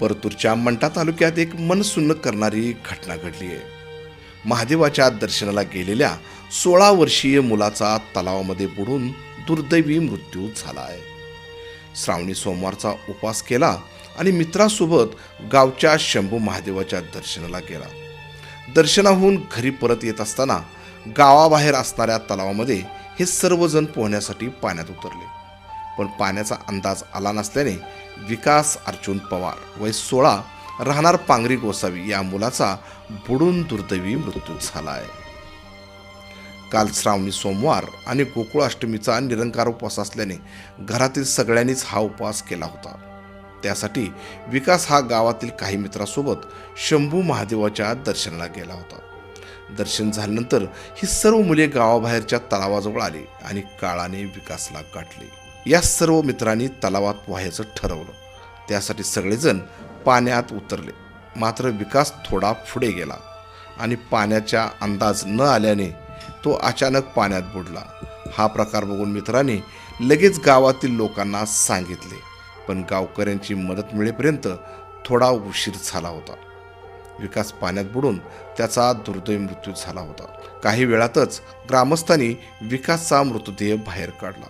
परतूरच्या मंठा तालुक्यात एक मनसुन्न करणारी घटना घडली आहे. महादेवाच्या दर्शनाला गेलेल्या सोळा वर्षीय मुलाचा तलावामध्ये बुडून दुर्दैवी मृत्यू झाला आहे. श्रावणी सोमवारचा उपास केला आणि मित्रासोबत गावच्या शंभू महादेवाच्या दर्शनाला गेला. दर्शनाहून घरी परत येत असताना गावाबाहेर असणाऱ्या तलावामध्ये हे सर्वजण पोहण्यासाठी पाण्यात उतरले. पण पाण्याचा अंदाज आला नसल्याने विकास अर्जुन पवार वय सोळा राहणार पांगरी गोसावी या मुलाचा बुडून दुर्दैवी मृत्यू झाला आहे काल श्रावणी सोमवार आणि गोकुळाष्टमीचा निरंकार उपवास असल्याने घरातील सगळ्यांनीच हा उपवास केला होता. त्यासाठी विकास हा गावातील काही मित्रासोबत शंभू महादेवाच्या दर्शनाला गेला होता. दर्शन झाल्यानंतर ही सर्व मुले गावाबाहेरच्या तलावाजवळ आली आणि काळाने विकासला गाठली. या सर्व मित्रांनी तलावात पोहायचं ठरवलं. त्यासाठी सगळेजण पाण्यात उतरले. मात्र विकास थोडा पुढे गेला आणि पाण्याच्या अंदाज न आल्याने तो अचानक पाण्यात बुडला. हा प्रकार बघून मित्रांनी लगेच गावातील लोकांना सांगितले पण गावकऱ्यांची मदत मिळेपर्यंत थोडा उशीर झाला होता. विकास पाण्यात बुडून त्याचा दुर्दैव मृत्यू झाला होता. काही वेळातच ग्रामस्थांनी विकासचा मृतदेह बाहेर काढला.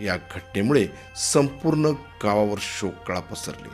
या घटनेमुळे संपूर्ण गावावर शोककळा पसरली